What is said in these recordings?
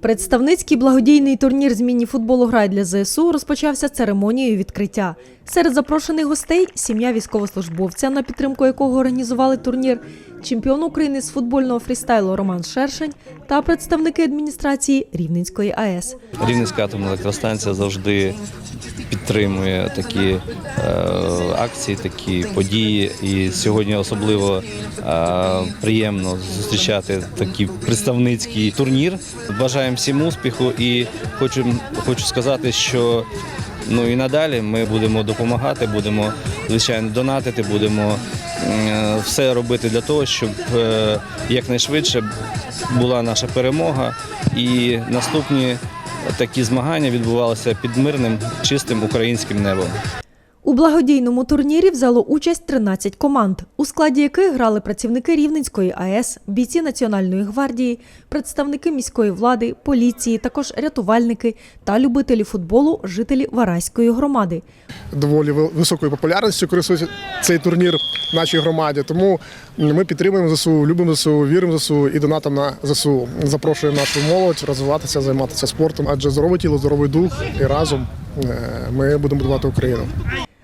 Представницький благодійний турнір з міні-футболу «Грай для ЗСУ розпочався церемонією відкриття. Серед запрошених гостей сім'я військовослужбовця, на підтримку якого організували турнір, чемпіон України з футбольного фрістайлу Роман Шершень та представники адміністрації Рівненської АЕС. Рівненська атомна електростанція завжди підтримує такі е, акції, такі події. І сьогодні особливо е, приємно зустрічати такий представницький турнір. Бажаємо всім успіху і хочу, хочу сказати, що ну і надалі ми будемо допомагати, будемо звичайно донатити, будемо е, все робити для того, щоб е, якнайшвидше була наша перемога і наступні такі змагання відбувалися під мирним чистим українським небом. У благодійному турнірі взяло участь 13 команд, у складі яких грали працівники Рівненської АЕС, бійці Національної гвардії, представники міської влади, поліції, також рятувальники та любителі футболу, жителі Вараської громади. доволі ви- високою популярністю користується цей турнір в нашій громаді. Тому ми підтримуємо ЗСУ, любимо ЗСУ, віримо ЗСУ і донатом на ЗСУ. Запрошуємо нашу молодь розвиватися, займатися спортом, адже здорове тіло, здоровий дух і разом е, ми будемо будувати Україну.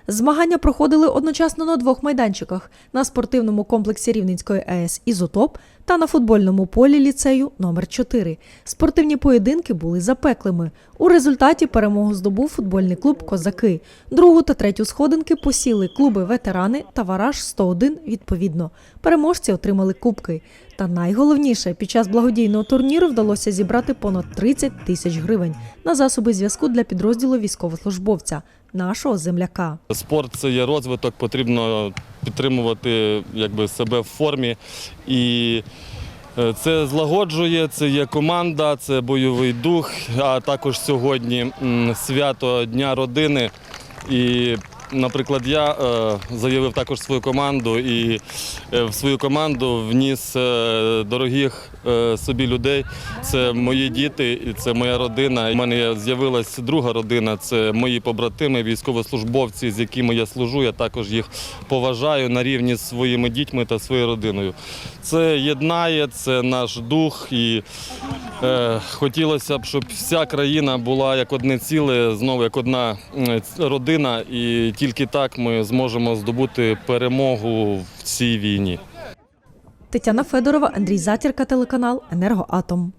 Змагання проходили одночасно на двох майданчиках: на спортивному комплексі Рівненської АЕС Ізотоп та на футбольному полі ліцею номер 4 Спортивні поєдинки були запеклими. У результаті перемогу здобув футбольний клуб Козаки. Другу та третю сходинки посіли клуби Ветерани та Вараж 101 відповідно. Переможці отримали кубки. Та найголовніше, під час благодійного турніру вдалося зібрати понад 30 тисяч гривень на засоби зв'язку для підрозділу військовослужбовця, нашого земляка. Спорт це є розвиток, потрібно підтримувати якби, себе в формі. І е, це злагоджує, це є команда, це бойовий дух, а також сьогодні свято Дня родини. І, наприклад, я е, заявив також свою команду і е, в свою команду вніс е, дорогих собі людей. Це мої діти, і це моя родина. У мене з'явилась друга родина. Це мої побратими, військовослужбовці, з якими я служу. Я також їх поважаю на рівні з своїми дітьми та своєю родиною. Це єднає, це наш дух, і хотілося б, щоб вся країна була як одне ціле, знову як одна родина, і тільки так ми зможемо здобути перемогу в цій війні. Тетяна Федорова, Андрій Затірка, телеканал Енергоатом.